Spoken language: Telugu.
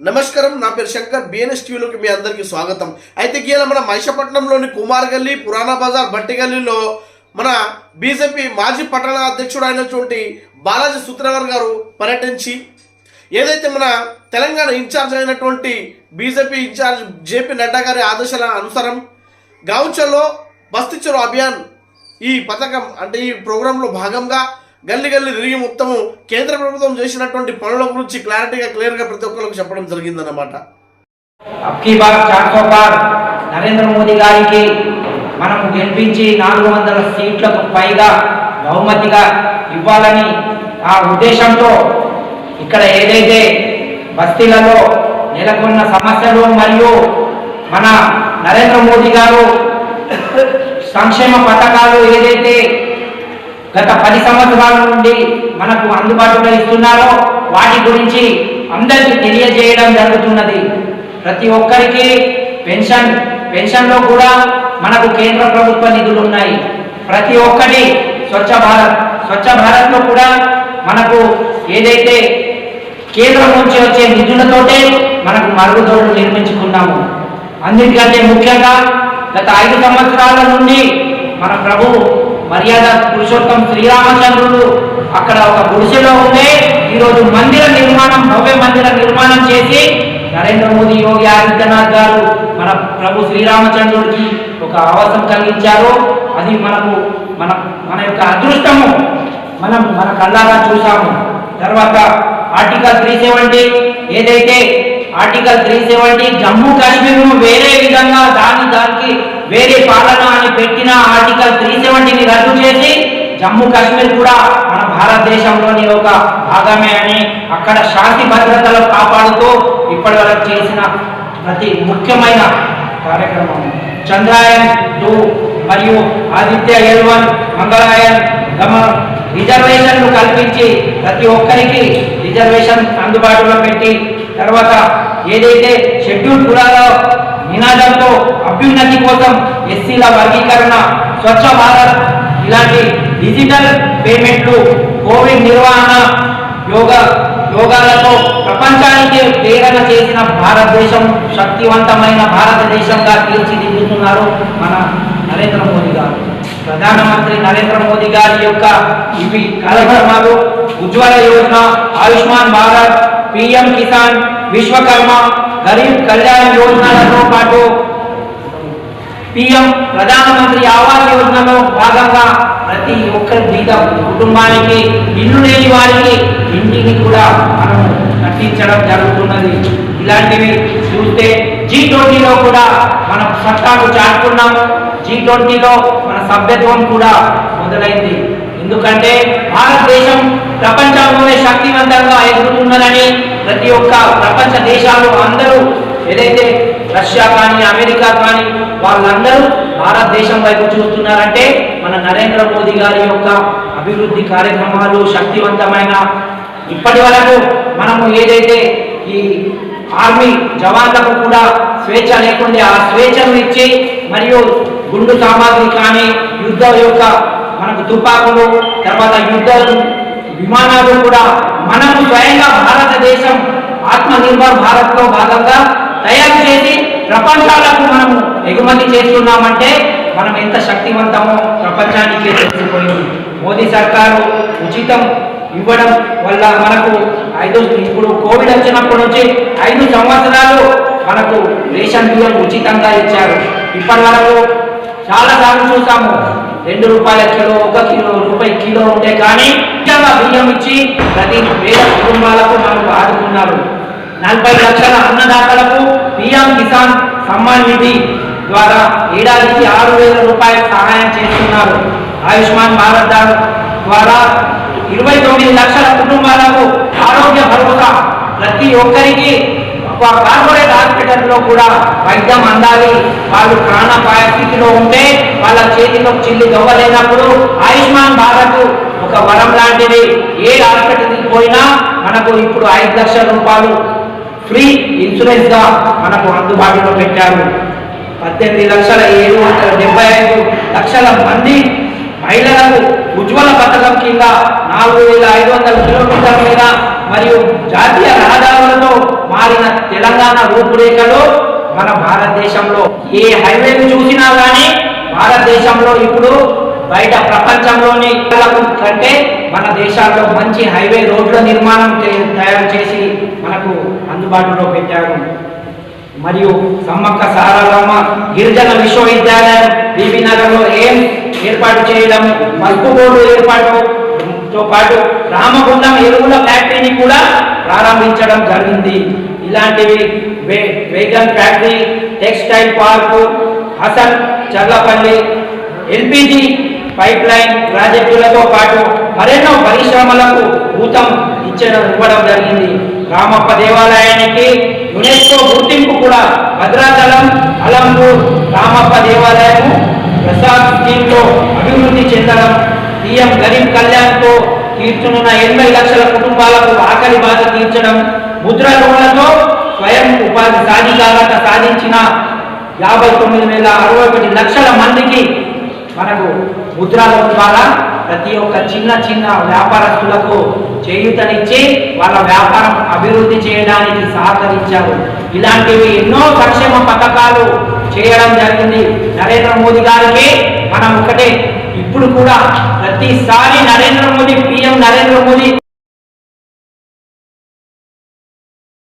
నమస్కారం నా పేరు శంకర్ బిఎన్ఎస్ టీవీలోకి మీ అందరికీ స్వాగతం. అయితే గీలా మన మహిషపట్నంలోని కుమార్ గల్లీ పురాణా బజార్ బట్టి గల్లీలో మన బీజేపీ మాజీ పట్టణ అధ్యక్షుడు అయినటువంటి బాలాజీ సుత్రగర్ గారు పర్యటించి ఏదైతే మన తెలంగాణ ఇన్ఛార్జ్ అయినటువంటి బీజేపీ ఇన్ఛార్జ్ జేపీ నడ్డా గారి ఆదేశాల అనుసారం గాంచల్లో బస్తీ చెరువు అభియాన్ ఈ పథకం అంటే ఈ ప్రోగ్రాంలో భాగంగా గల్లి గల్లి తిరిగి మొత్తము కేంద్ర ప్రభుత్వం చేసినటువంటి పనుల గురించి క్లారిటీగా క్లియర్గా ప్రతి ఒక్కరికి చెప్పడం జరిగిందన్నమాట. అబ్కీ నరేంద్ర మోదీ గారికి మనము గెలిపించి నాలుగు వందల సీట్లకు పైగా బహుమతిగా ఇవ్వాలని ఆ ఉద్దేశంతో ఇక్కడ ఏదైతే బస్తీలలో నెలకొన్న సమస్యలు మరియు మన నరేంద్ర మోదీ గారు సంక్షేమ పథకాలు ఏదైతే గత పది సంవత్సరాల నుండి మనకు అందుబాటులో ఇస్తున్నారో వాటి గురించి అందరికీ తెలియజేయడం జరుగుతున్నది. ప్రతి ఒక్కరికి పెన్షన్ పెన్షన్లో కూడా మనకు కేంద్ర ప్రభుత్వ నిధులు ఉన్నాయి. ప్రతి ఒక్కటి స్వచ్ఛ భారత్ స్వచ్ఛ భారత్లో కూడా మనకు ఏదైతే కేంద్రం నుంచి వచ్చే నిధులతోటే మనకు మరుగుదోడు నిర్మించుకున్నాము. అందుకంటే ముఖ్యంగా గత ఐదు సంవత్సరాల నుండి మన ప్రభు మర్యాద పురుషోత్తం శ్రీరామచంద్రుడు అక్కడ ఒక గుడిసెలో ఉండే ఈరోజు మందిర నిర్మాణం భవ్య మందిర నిర్మాణం చేసి నరేంద్ర మోదీ యోగి ఆదిత్యనాథ్ గారు మన ప్రభు శ్రీరామచంద్రుడికి ఒక ఆవాసం కలిగించారు. అది మనకు మన మన యొక్క అదృష్టము. మనం మన కళ్ళారా చూసాము తర్వాత ఆర్టికల్ త్రీ సెవెంటీ ఏదైతే ఆర్టికల్ త్రీ సెవెంటీ జమ్మూ కాశ్మీర్ను వేరే విధంగా దాని దానికి వేరే పాలన అని పెట్టిన ఆర్టికల్ త్రీ సెవెంటీని రద్దు చేసి జమ్మూ కాశ్మీర్ కూడా మన భారతదేశంలోని ఒక భాగమే అని అక్కడ శాంతి భద్రతలు కాపాడుతూ ఇప్పటి వరకు చేసిన ప్రతి ముఖ్యమైన కార్యక్రమం. చంద్రాయన్ టూ మరియు ఆదిత్య ఎల్ వన్ మంగళయాన్ గమనం రిజర్వేషన్లు కల్పించి ప్రతి ఒక్కరికి రిజర్వేషన్ అందుబాటులో పెట్టి తర్వాత ఏదైతే షెడ్యూల్ కులాలో నినాదంతో అభ్యున్నతి కోసం ఎస్సీల వర్గీకరణ స్వచ్ఛ భారత్ ఇలాంటి డిజిటల్ పేమెంట్లు కోవిడ్ నిర్వహణ యోగా యోగాలతో ప్రపంచానికి ప్రేరణ చేసిన భారతదేశం శక్తివంతమైన భారతదేశంగా తీర్చిదిద్దుతున్నారు మన నరేంద్ర మోదీ గారు. ప్రధానమంత్రి నరేంద్ర మోదీ గారి యొక్క ఇవి కార్యక్రమాలు ఉజ్వల యోజన ఆయుష్మాన్ భారత్ పిఎం కిసాన్ విశ్వకర్మ గరీబ్ కళ్యాణ్ యోజనలతో పాటు పిఎం ప్రధానమంత్రి ఆవాస్ యోజనలో భాగంగా ప్రతి ఒక్కరి జీతం కుటుంబానికి ఇల్లు లేని వారికి ఇంటిని కూడా మనం కట్టించడం జరుగుతున్నది. ఇలాంటివి చూస్తే జీ ట్వంటీలో కూడా మనం సత్తాను చాటుకున్నాము. జీ ట్వంటీలో మన సభ్యత్వం కూడా మొదలైంది. ఎందుకంటే భారతదేశం ప్రపంచంలోనే శక్తివంతంగా ఎదుగుతున్నదని ప్రతి ఒక్క ప్రపంచ దేశాలు అందరూ ఏదైతే రష్యా కానీ అమెరికా కానీ వాళ్ళందరూ భారతదేశం వైపు చూస్తున్నారంటే మన నరేంద్ర మోదీ గారి యొక్క అభివృద్ధి కార్యక్రమాలు శక్తివంతమైన. ఇప్పటి వరకు మనము ఏదైతే ఈ ఆర్మీ జవాన్లకు కూడా స్వేచ్ఛ లేకుండా ఆ స్వేచ్ఛను ఇచ్చి మరియు గుండు సామాగ్రి కానీ యుద్ధ యొక్క మనకు తుపాకులు తర్వాత యుద్ధ విమానాలు కూడా మనము స్వయంగా భారతదేశం ఆత్మనిర్భర్ భారత్లో భాగంగా తయారు చేసి ప్రపంచాలకు మనము ఎగుమతి చేస్తున్నామంటే మనం ఎంత శక్తివంతమో ప్రపంచానికి తెలిసిపోయింది మోదీ సర్కారు ఉచితం ఇవ్వడం వల్ల మనకు ఐదు ఇప్పుడు కోవిడ్ వచ్చినప్పటి నుంచి ఐదు సంవత్సరాలు మనకు రేషన్ బియ్యం ఉచితంగా ఇచ్చారు. ఇప్పటి వరకు చాలాసార్లు చూసాము. రెండు రూపాయల కిలో ఒక కిలో రూపాయి కిలో ఉంటే కానీ ముఖ్యంగా బియ్యం ఇచ్చి? ప్రతి పేద కుటుంబాలకు మనకు ఆదుకున్నారు నలభై లక్షల అన్నదాతలకు పిఎం కిసాన్ సమ్మాన్ నిధి ద్వారా ఏడాదికి ఆరు వేల రూపాయల సహాయం చేస్తున్నారు. ఆయుష్మాన్ భారత్ ద్వారా ఇరవై తొమ్మిది లక్షల కుటుంబాలకు ఆరోగ్య భరోసా ప్రతి ఒక్కరికి కార్పొరేట్ హాస్పిటల్లో కూడా వైద్యం అందాలి. వాళ్ళు ప్రాణాపాయ స్థితిలో ఉంటే వాళ్ళ చేతిలో చిల్లి దొవ్వలేనప్పుడు ఆయుష్మాన్ భారత్ ఒక వరం లాంటిది. ఏ హాస్పిటల్కి పోయినా మనకు ఇప్పుడు ఐదు లక్షల రూపాయలు ఫ్రీ ఇన్సూరెన్స్గా మనకు అందుబాటులో పెట్టారు. పద్దెనిమిది లక్షల ఏడు వందల డెబ్బై ఐదు లక్షల మంది మహిళలకు ఉజ్వల పథకం కింద నాలుగు వేల ఐదు వందల కిలోమీటర్ల మీద మరియు జాతీయ రహదారులతో మారిన తెలంగాణ రూపురేఖలు మన భారతదేశంలో ఏ హైవేలు చూసినా కానీ భారతదేశంలో ఇప్పుడు బయట ప్రపంచంలోని కంటే మన దేశాల్లో మంచి హైవే రోడ్ల నిర్మాణం తయారు చేసి మనకు అందుబాటులో పెట్టారు. మరియు సమ్మక్క సారారామ గిరిజన విశ్వవిద్యాలయం బీబీనగర్లో ఏం ఏర్పాటు చేయడం మల్పు బోర్డు ఏర్పాటుతో పాటు రామగుండం ఎరువుల ఫ్యాక్టరీని కూడా ప్రారంభించడం జరిగింది. ఇలాంటివి వే- wagon factory textile park Hasan Cherlapally LPG pipeline ప్రాజెక్టులతో పాటు మరెన్నో పరిశ్రమలకు ఊతం ఇచ్చడం ఇవ్వడం జరిగింది. రామప్ప దేవాలయానికి యునెస్కో గుర్తింపు కూడా భద్రాచలం అలంపూర్ రామప్ప దేవాలయము ప్రసాద్ స్కీమ్లో అభివృద్ధి చెందడం పిఎం గరీబ్ కళ్యాణ్తో తీర్చనున్న ఎనభై లక్షల కుటుంబాలకు ఆకలి బాధ తీర్చడం ముద్ర లోన్లతో స్వయం ఉపాధి సాధికారత సాధించిన యాభై తొమ్మిది వేల అరవై ఒకటి లక్షల మందికి మనకు ముద్రా లోన్ ద్వారా ప్రతి ఒక్క చిన్న చిన్న వ్యాపారస్తులకు చేయూతనిచ్చి వాళ్ళ వ్యాపారం అభివృద్ధి చేయడానికి సహకరించారు. ఇలాంటివి ఎన్నో సంక్షేమ పథకాలు చేయడం జరిగింది. నరేంద్ర మోదీ గారికి మనం ఒకటే ఇప్పుడు కూడా ప్రతిసారి నరేంద్ర మోదీ పిఎం నరేంద్ర మోదీ